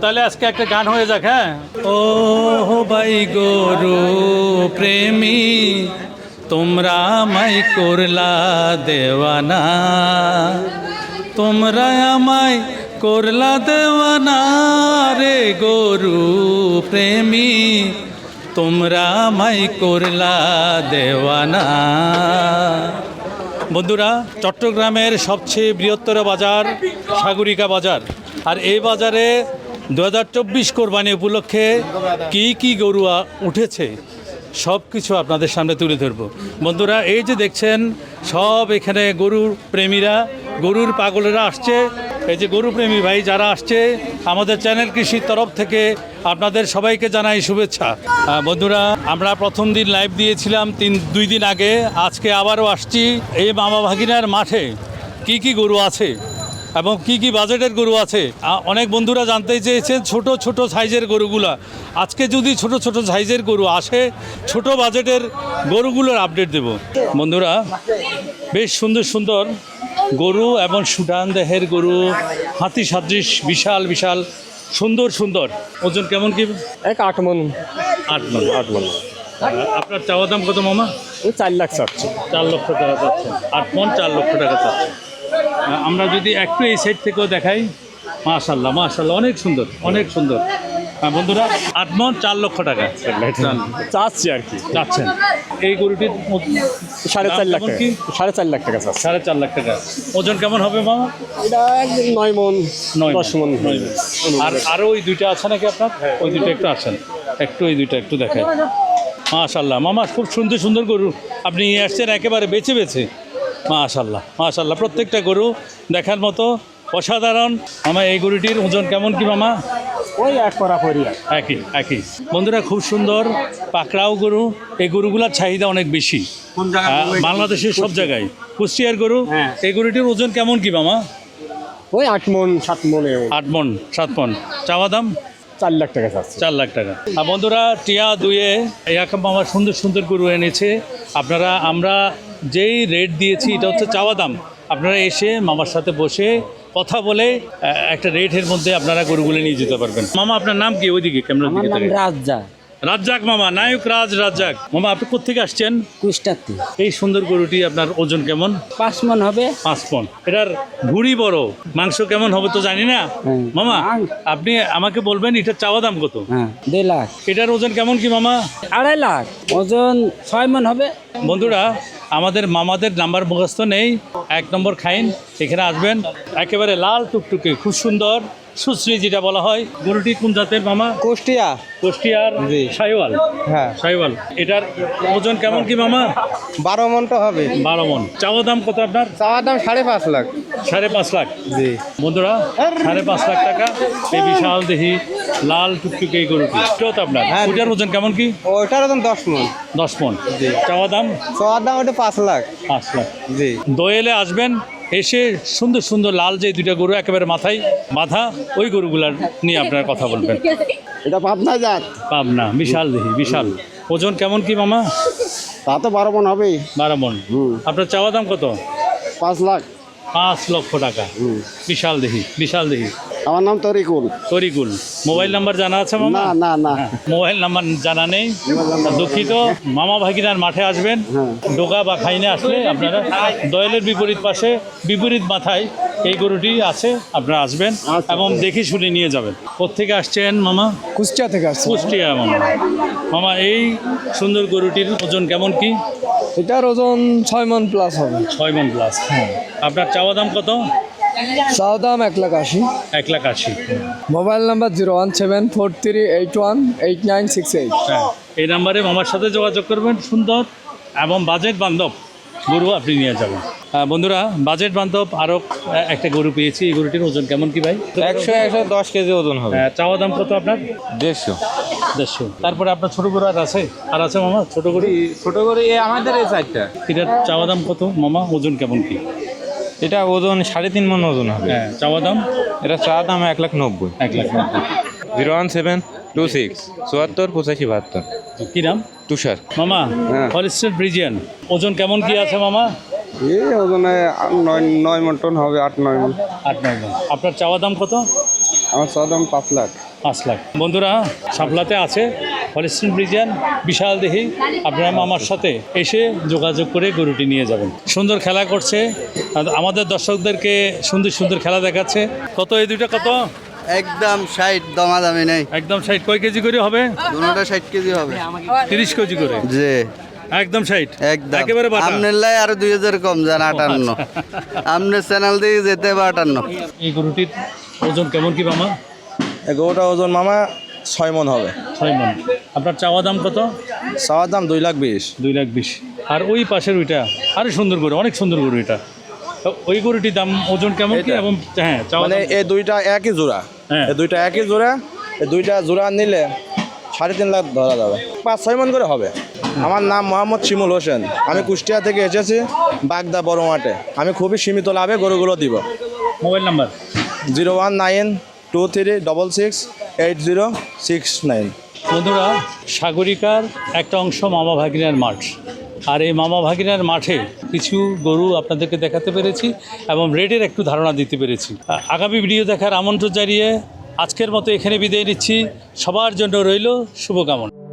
তাহলে আজকে একটা গান হয়ে যাক হ্যাঁ ও ভাই গরু প্রেমী তোমরা আমায় করলা দেওয়ানা তোমরা আমায় করলা দেওয়ানা রে গরু প্রেমী তোমরা আমায় করলা দেওয়ানা বন্ধুরা, চট্টগ্রামের সবচেয়ে বৃহত্তর বাজার সাগরিকা বাজার। আর এই বাজারে দু হাজার চব্বিশ কোরবানি উপলক্ষে কী কী গরুয়া উঠেছে সব কিছু আপনাদের সামনে তুলে ধরব। বন্ধুরা, এই যে দেখছেন, সব এখানে গরুর প্রেমীরা, গরুর পাগলেরা আসছে এই যে গরু প্রেমী ভাই যারা আসছে, আমাদের চ্যানেল কৃষির তরফ থেকে আপনাদের সবাইকে জানাই শুভেচ্ছা। বন্ধুরা, আমরা প্রথম দিন লাইভ দিয়েছিলাম তিন, দুই দিন আগে। আজকে আবারও আসছি এই মামা ভাগিনার মাঠে। কি কি গরু আছে এবং কি কি বাজেটের গরু আছে? অনেক বন্ধুরা জানতে চেয়েছেন ছোট ছোট সাইজের গরুগুলা। আজকে যদি ছোট ছোট সাইজের গরু আসে, ছোট বাজেটের গরুগুলোর আপডেট দেব। বন্ধুরা, বেশ সুন্দর সুন্দর গরু এবং সুডান দেহের গরু হাতি সাদৃশ বিশাল বিশাল সুন্দর সুন্দর। ওজন কেমন কি? এক আট মন। আট মন আট মন। আপনার চাওয়া দাম কত মামা? ওই চার লাখ চাচ্ছে। চার লক্ষ টাকা চাচ্ছেন আট মন চার লক্ষ টাকা চাচ্ছেন আহ, আমরা যদি একটু এই সাইড থেকেও দেখাই মাশাল্লাহ মাশাল্লাহ অনেক সুন্দর অনেক সুন্দর। হ্যাঁ, বন্ধুরা আট মন চার লক্ষ টাকা। চাচ্ছি আর কি। চাচ্ছেন। এই গরুটির সাড়ে চার লাখ কি? সাড়ে চার লাখ টাকা চাচ্ছে। সাড়ে চার লাখ টাকা। ওজন কেমন হবে মামা? এটা নয় মন নয় দশ মন। নয় আর আরও ওই দুইটা আছে নাকি আপনার? ওই দুইটা একটু আছেন একটু ওই দুইটা একটু দেখাই। মাশাল্লাহ মামা খুব সুন্দর সুন্দর গরু। আপনি নিয়ে আসছেন একেবারে বেছে বেছে। মাশাল্লাহ মাশাল্লাহ প্রত্যেকটা গরু দেখার মতো অসাধারণ। মামা এই গরুটির ওজন কেমন কি মামা? ওই এক করা করি একই একই। বন্ধুরা খুব সুন্দর পাকড়াও গরু। এই গরুগুলোর চাহিদা অনেক বেশি। বাংলাদেশের সব জায়গায়। কুষ্টিয়ার গরু হ্যাঁ। এই গরুটির ওজন কেমন কি মামা? ওই আট মন সাত মন আট মন সাত মন। চাওয়া দাম? চার লাখ টাকা চাচ্ছে। চার লাখ টাকা। আর বন্ধুরা টিয়া দুয়ে এরকম আমার সুন্দর সুন্দর গরু এনেছে। আপনারা আমরা যেই রেট দিয়েছি এটা হচ্ছে চাওয়া দাম। আপনারা এসে মামার সাথে বসে কথা বলে একটা রেটের মধ্যে আপনারা গরুগুলো নিয়ে যেতে পারবেন। মামা আপনার নাম কি ওইদিকে ক্যামেরার দিকে থেকে রাজা রাজ্জাক। মামা নায়ক রাজ রাজ্জাক। মামা আপনি কোথেকে আসছেন? কুষ্টাতে এই সুন্দর গরুটি আপনার ওজন কেমন? পাঁচ মন হবে। পাঁচ মন। এটার ভুড়ি বড় মাংস কেমন হবে তো জানি না। মামা আপনি আমাকে বলবেন এটার চাওয়া দাম কত? হ্যাঁ দুই লাখ। এটার ওজন কেমন কি মামা? আড়াই লাখ। ওজন ছয় মন হবে। বন্ধুরা আমাদের মামাদের নাম্বার মুখস্থ নেই। এক নম্বর খাইন, এখানে আসবেন। একেবারে লাল টুকটুকে, খুব সুন্দর। সুশ্রী যেটা বলা হয় গরুটি কোন জাতের মামা? কুষ্টিয়া। কোষ্টিয়ার জি। সাইওয়াল হ্যাঁ। সাইওয়াল এটার ওজন কেমন কি মামা? বারো মন তো হবে। বারো মন। চাওয়া দাম কত আপনার? চাওয়ার দাম সাড়ে পাঁচ লাখ। সাড়ে পাঁচ লাখ। জি। বন্ধুরা সাড়ে পাঁচ লাখ টাকা। এই বিশাল দেহি লাল টুকটুকে এই গরুটি। এটাও তো আপনার? হ্যাঁ। ওটার ওজন কেমন কি? ওইটার ওজন দশ মন। দশ মন। জি। চাওয়া দাম? চাওয়ার দাম ওটা পাঁচ লাখ। পাঁচ লাখ। জি। দোয়েলে আসবেন এসে সুন্দর সুন্দর লাল যে দুইটা গরু একেবারে মাথায় বাঁধা ওই গরুগুলার নিয়ে আপনারা কথা বলবেন। এটা পাবনা যাত পাবনা বিশাল দেখি বিশাল। ওজন কেমন কি মামা? তা তো বারো মন হবে বারো মন। আপনার চাওয়া দাম কত? পাঁচ লাখ। পাঁচ লক্ষ টাকা। বিশাল দেখি বিশাল দেহি। আমার নাম তরিকুল। তরিকুল। মোবাইল নাম্বার জানা আছে মামা? না না না। হ্যাঁ, মোবাইল নাম্বার জানা নেই। দুঃখিত। মামা ভাগিনার মাঠে আসবেন। ডোকা বা খাইনে আসলে আপনারা দয়ালের বিপরীত পাশে বিপরীত মাথায় এই গরুটি আছে আপনারা আসবেন এবং দেখে শুনে নিয়ে যাবেন। কোথেকে আসছেন মামা? কুষ্টিয়া থেকে আসছে। কুষ্টিয়া মামা। মামা এই সুন্দর গরুটির ওজন কেমন কি? এটার ওজন ছয় মন প্লাস হবে। ছয় মন প্লাস আপনার চাওয়া দাম কত? চাওয়া দাম এক লাখ আশি। এক লাখ আশি। Mobile number zero one seven four three eight one eight nine six eight. হ্যাঁ এই নাম্বারে মামার সাথে যোগাযোগ করবেন সুন্দর এবং বাজেট বান্ধব গরু আপনি নিয়ে যাবেন। বন্ধুরা বাজেট বান্ধব আরও একটা গরু পেয়েছি এই গরুটির ওজন কেমন কি ভাই? একশো একশো দশ কেজি ওজন হবে। আহ, চাওয়া দাম কত আপনার? দেড়শো। দেড়শো। তারপরে আপনার ছোটো গরু আর আছে? আর আছে মামা? ছোটো গরু? ছোট এ আমাদের এই চারটা। এটার চাওয়া দাম কত? মামা ওজন কেমন কি? এটা ওজন সাড়ে তিন মন ওজন হবে। হ্যাঁ চাওয়া দাম? এটা চা দাম এক লাখ নব্বই। এক লাখ নব্বই। Zero one seven two six চুয়াত্তর পঁচাশি বাহাত্তর। কি নাম? তুষার। মামা হ্যাঁ। ফরেস্টের ব্রিজিয়ান ওজন কেমন কি আছে মামা? এই ওজনে আট নয় নয় মন টন হবে আট নয় মন আট নয় মন আপনার চাওয়া দাম কত? আমার চাওয়া দাম পাঁচ লাখ। পাঁচ লাখ। বন্ধুরা সাপলাতে আছে হলিস্টিন ব্রিজিয়ান বিশাল দেহি। আপনারা মামার সাথে এসে যোগাযোগ করে গরুটি নিয়ে যাবেন। সুন্দর খেলা করছে আমাদের দর্শকদেরকে সুন্দর সুন্দর খেলা দেখাচ্ছে। কত এই দুইটা কত? একদম ষাট দমা দামি নেই। একদম ষাট। কয় কেজি করে হবে? দুটা ষাট কেজি হবে। তিরিশ কেজি করে? যে একদম ষাট। একদম। একেবারে আপনার লাই আরও দুই হাজার কম যান আটান্ন। আপনার চ্যানেল দিয়ে যেতে হবে আটান্ন। এই গরুটির ওজন কেমন কি মামা? গরুটা ওজন মামা ছয় মন হবে। ছয় মন। আপনার চাওয়া দাম কত? চাওয়ার দাম দুই লাখ বিশ। দুই লাখ বিশ। আর ওই পাশের ওইটা আরও সুন্দর গরু অনেক সুন্দর গরু এটা। ওই গরুটির দাম ওজন কেমন কি এবং হ্যাঁ মানে এই দুইটা একই জোড়া। হ্যাঁ। দুইটা একই জোড়া এই দুইটা জোড়া নিলে সাড়ে তিন লাখ ধরা যাবে। পাঁচ ছয় মন করে হবে। আমার নাম মোহাম্মদ শিমুল হোসেন। আমি কুষ্টিয়া থেকে এসেছি বাগদা বড় মাঠে। আমি খুবই সীমিত লাভে গরুগুলো দিব। Mobile number? Zero one nine two three double six eight zero six nine. বন্ধুরা সাগরিকার একটা অংশ মামা ভাগিনার মাঠ। আর এই মামা ভাগিনার মাঠে কিছু গরু আপনাদেরকে দেখাতে পেরেছি এবং রেটের একটু ধারণা দিতে পেরেছি। আগামী ভিডিও দেখার আমন্ত্রণ জানিয়ে আজকের মতো এখানে বিদায় নিচ্ছি। সবার জন্য রইল শুভকামনা।